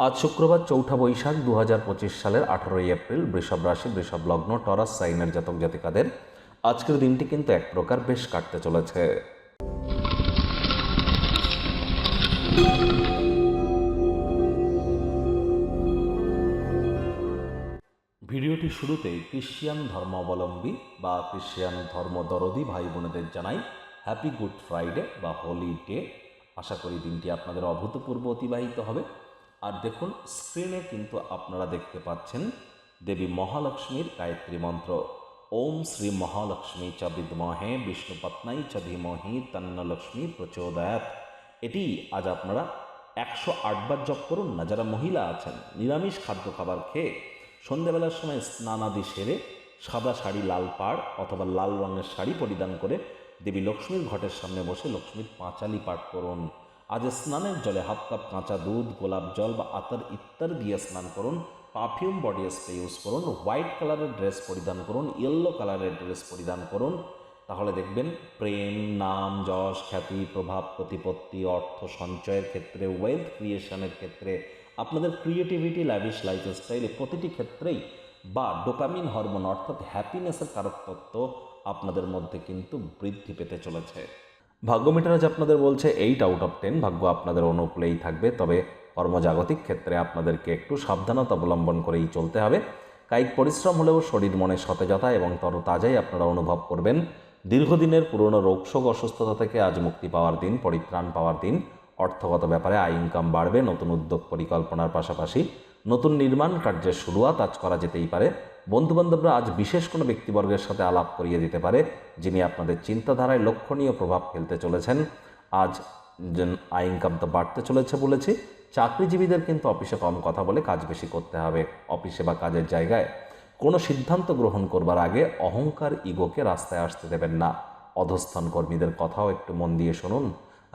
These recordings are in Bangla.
আজ শুক্রবার চৌঠা বৈশাখ দু হাজার পঁচিশ সালের আঠারোই এপ্রিল, বৃষভ রাশি, বৃষভ লগ্ন, টরাস, সাইনের জাতক জাতিকাদের আজকের দিনটি কিন্তু এক প্রকার বেশ কাটতে চলেছে। ভিডিওটি শুরুতেই ক্রিশ্চিয়ান ধর্মাবলম্বী বা ক্রিশ্চিয়ান ধর্মদরদি ভাই বোনেদের জানাই, হ্যাপি গুড ফ্রাইডে বা হোলি ডে আশা করি দিনটি আপনাদের অভূতপূর্ব অতিবাহিত হবে। আর দেখুন স্ক্রিনে কিন্তু আপনারা দেখতে পাচ্ছেন দেবী মহালক্ষ্মীর গায়ত্রী মন্ত্র। ওম শ্রী মহালক্ষ্মী চ বিদ্মহে বিষ্ণুপত্নাই চ ধীমহি তন্নলক্ষ্মী প্রচোদয়াত। এটি আজ আপনারা একশো আটবার জপ করুন না, যারা মহিলা আছেন, নিরামিষ খাদ্য খাবার খেয়ে সন্ধেবেলার সময় স্নানাদি সেরে সাদা শাড়ি, লাল পাড় অথবা লাল রঙের শাড়ি পরিধান করে দেবী লক্ষ্মীর ঘটের সামনে বসে লক্ষ্মীর পাঁচালি পাঠ করুন। আজ স্নানের জলে হাফ কাপ কাঁচা দুধ, গোলাপ জল বা আতর ইত্যাদি দিয়ে স্নান করুন। পারফিউম বডি স্প্রে ইউজ করুন। হোয়াইট কালারের ড্রেস পরিধান করুন। ইয়েলো কালারের ড্রেস পরিধান করুন। তাহলে দেখবেন প্রেম, নাম, যশ, খ্যাতি, প্রভাব, প্রতিপত্তি, অর্থ সঞ্চয়ের ক্ষেত্রে ওয়েলথ ক্রিয়েশনের ক্ষেত্রে, আপনাদের ক্রিয়েটিভিটি ল্যাভিশ লাইফস্টাইলে প্রতিটি ক্ষেত্রেই বা ডোপামিন হরমোন অর্থাৎ হ্যাপিনেসের কারক তত্ত্ব আপনাদের মধ্যে কিন্তু বৃদ্ধি পেতে চলেছে। ভাগ্য মিটার আজ আপনাদের বলছে এইট আউট অফ টেন ভাগ্য আপনাদের অনুকূলেই থাকবে। তবে কর্মজাগতিক ক্ষেত্রে আপনাদেরকে একটু সাবধানতা অবলম্বন করেই চলতে হবে। কায়িক পরিশ্রম হলেও শরীর মনে সতেজতা এবং তরতাজাই আপনারা অনুভব করবেন। দীর্ঘদিনের পুরনো রোগশোক অসুস্থতা থেকে আজ মুক্তি পাওয়ার দিন, পরিত্রাণ পাওয়ার দিন। অর্থগত ব্যাপারে আয় ইনকাম বাড়বে, নতুন উদ্যোগ পরিকল্পনার পাশাপাশি নতুন নির্মাণ কার্যের শুরুয়াত আজ করা যেতেই পারে। বন্ধুবান্ধবরা আজ বিশেষ কোনো ব্যক্তিবর্গের সাথে আলাপ করিয়ে দিতে পারে, যিনি আপনাদের চিন্তাধারায় লক্ষণীয় প্রভাব ফেলতে চলেছেন। আজ আয় ইনকাম তো বাড়তে চলেছে বলেছি, চাকরিজীবীদের কিন্তু অফিসে কম কথা বলে কাজ বেশি করতে হবে, অফিসে বা কাজের জায়গায়। কোনো সিদ্ধান্ত গ্রহণ করবার আগে অহংকার ইগোকে রাস্তায় আসতে দেবেন না। অধস্থান কর্মীদের কথাও একটু মন দিয়ে শুনুন।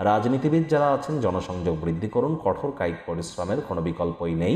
রাজনীতিবিদ যারা আছেন, জনসংযোগ বৃদ্ধি করুন, কঠোর কায়িক পরিশ্রমের কোনো বিকল্পই নেই।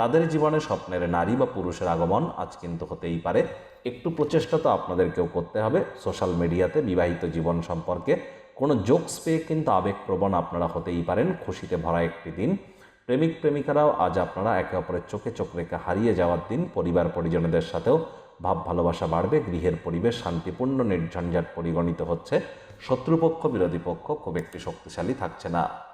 তাদের জীবনে স্বপ্নের নারী বা পুরুষের আগমন আজ কিন্তু হতেই পারে। একটু প্রচেষ্টা তো আপনাদেরকেও করতে হবে। সোশ্যাল মিডিয়াতে বিবাহিত জীবন সম্পর্কে কোনো জোকস পেয়ে কিন্তু আবেগপ্রবণ আপনারা হতেই পারেন। খুশিতে ভরা একটি দিন। প্রেমিক প্রেমিকারাও আজ আপনারা একে অপরের চোখে চোখ রেখে হারিয়ে যাওয়ার দিন। পরিবার পরিজনদের সাথেও ভাব ভালোবাসা বাড়বে। গৃহের পরিবেশ শান্তিপূর্ণ, নির্ঝঞ্ঝাট পরিগণিত হচ্ছে। শত্রুপক্ষ, বিরোধী পক্ষ খুব একটি শক্তিশালী থাকছে না।